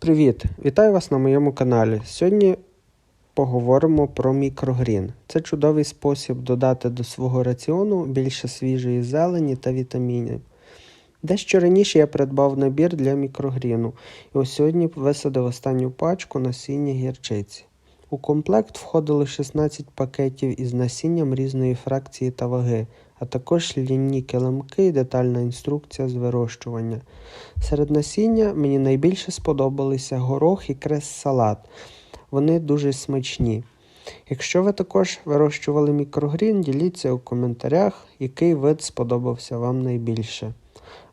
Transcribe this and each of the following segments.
Привіт! Вітаю вас на моєму каналі. Сьогодні поговоримо про мікрогрін. Це чудовий спосіб додати до свого раціону більше свіжої зелені та вітамінів. Дещо раніше я придбав набір для мікрогріну і ось сьогодні висадив останню пачку насіння гірчиці. У комплект входило 16 пакетів із насінням різної фракції та ваги, а також лінні килимки і детальна інструкція з вирощування. Серед насіння мені найбільше сподобалися горох і крес-салат. Вони дуже смачні. Якщо ви також вирощували мікрогрін, діліться у коментарях, який вид сподобався вам найбільше.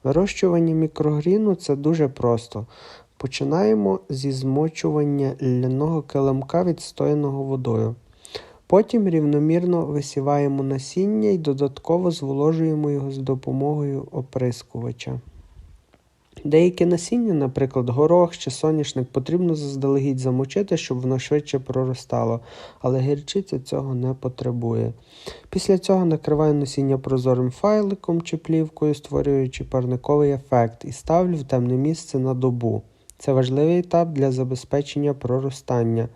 Вирощування мікрогріну це дуже просто. Починаємо зі змочування ляного килимка, відстояного водою. Потім рівномірно висіваємо насіння і додатково зволожуємо його з допомогою оприскувача. Деякі насіння, наприклад, горох чи соняшник, потрібно заздалегідь замочити, щоб воно швидше проростало, але гірчиця цього не потребує. Після цього накриваю насіння прозорим файликом чи плівкою, створюючи парниковий ефект, і ставлю в темне місце на добу. Це важливий етап для забезпечення проростання.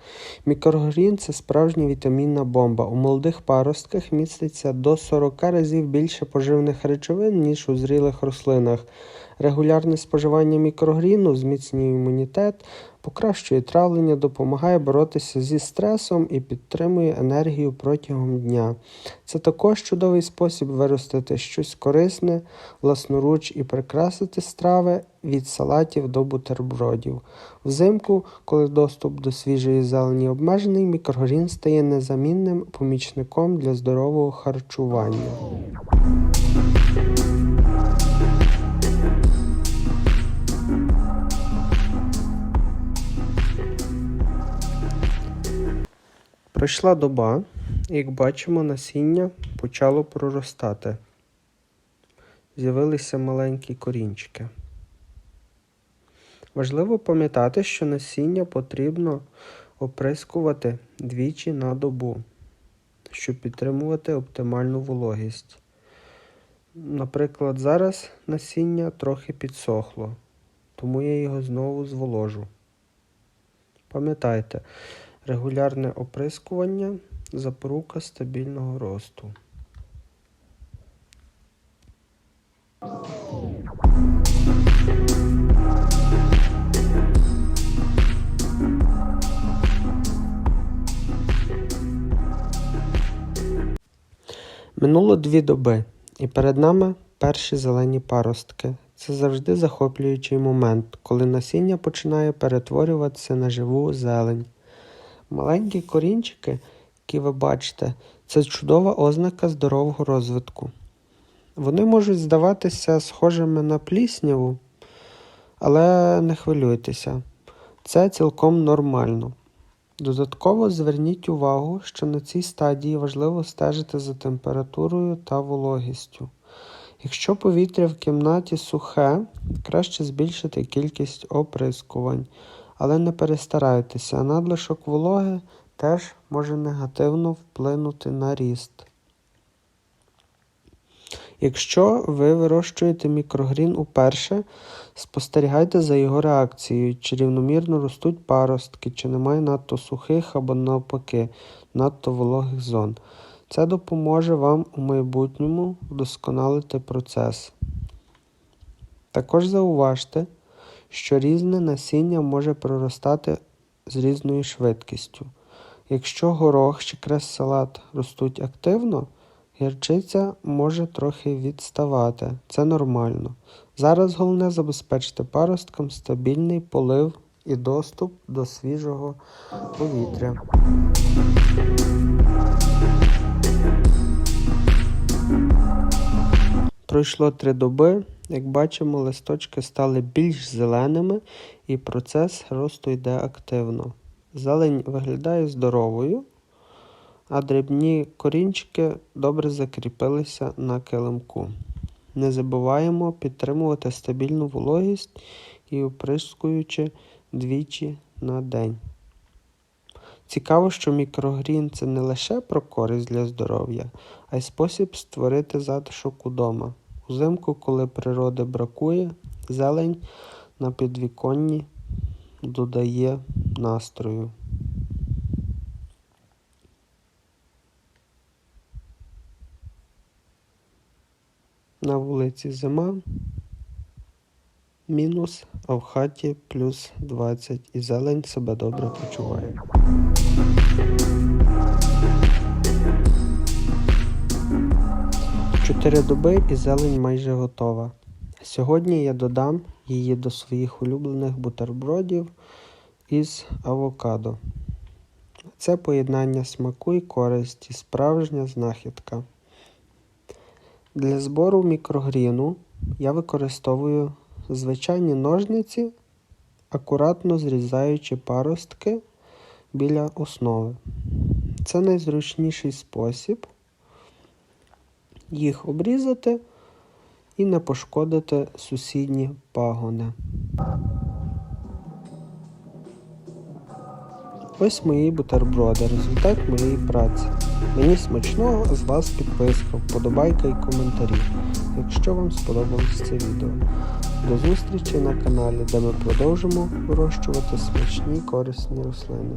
Мікрогрін це справжня вітамінна бомба. У молодих паростках міститься до 40 разів більше поживних речовин, ніж у зрілих рослинах. Регулярне споживання мікрогріну зміцнює імунітет, покращує травлення, допомагає боротися зі стресом і підтримує енергію протягом дня. Це також чудовий спосіб виростити щось корисне, власноруч і прикрасити страви від салатів до бутербродів. Взимку, коли доступ до свіжої зелені обмежений, мікрогрін стає незамінним помічником для здорового харчування. Пройшла доба, як бачимо, насіння почало проростати. З'явилися маленькі корінчики. Важливо пам'ятати, що насіння потрібно оприскувати двічі на добу, щоб підтримувати оптимальну вологість. Наприклад, зараз насіння трохи підсохло, тому я його знову зволожу. Пам'ятайте, Регулярне оприскування запорука стабільного росту. Минуло дві доби, і перед нами перші зелені паростки. Це завжди захоплюючий момент, коли насіння починає перетворюватися на живу зелень. Маленькі корінчики, які ви бачите, це чудова ознака здорового розвитку. Вони можуть здаватися схожими на плісняву, але не хвилюйтеся, це цілком нормально. Додатково зверніть увагу, що на цій стадії важливо стежити за температурою та вологістю. Якщо повітря в кімнаті сухе, краще збільшити кількість оприскувань але не перестарайтеся, надлишок вологи теж може негативно вплинути на ріст. Якщо ви вирощуєте мікрогрін уперше, спостерігайте за його реакцією, чи рівномірно ростуть паростки, чи немає надто сухих або навпаки, надто вологих зон. Це допоможе вам у майбутньому вдосконалити процес. Також зауважте, що різне насіння може проростати з різною швидкістю. Якщо горох чи крес-салат ростуть активно, гірчиця може трохи відставати. Це нормально. Зараз головне забезпечити паросткам стабільний полив і доступ до свіжого повітря. Пройшло три доби. Як бачимо, листочки стали більш зеленими і процес росту йде активно. Зелень виглядає здоровою, а дрібні корінчики добре закріпилися на килимку. Не забуваємо підтримувати стабільну вологість і оприскуючи двічі на день. Цікаво, що мікрогрін це не лише про користь для здоров'я, а й спосіб створити затишок удома. Узимку, коли природи бракує, зелень на підвіконні додає настрою. На вулиці зима мінус, а в хаті плюс 20 і зелень себе добре почуває. Чотири доби і зелень майже готова. Сьогодні я додам її до своїх улюблених бутербродів із авокадо. Це поєднання смаку і користі, справжня знахідка. Для збору мікрогріну я використовую звичайні ножниці, акуратно зрізаючи паростки біля основи. Це найзручніший спосіб їх обрізати і не пошкодити сусідні пагони. Ось мої бутерброди, результат моєї праці. Мені смачного, з вас підписка, вподобайка і коментарі, якщо вам сподобалось це відео. До зустрічі на каналі, де ми продовжимо вирощувати смачні корисні рослини.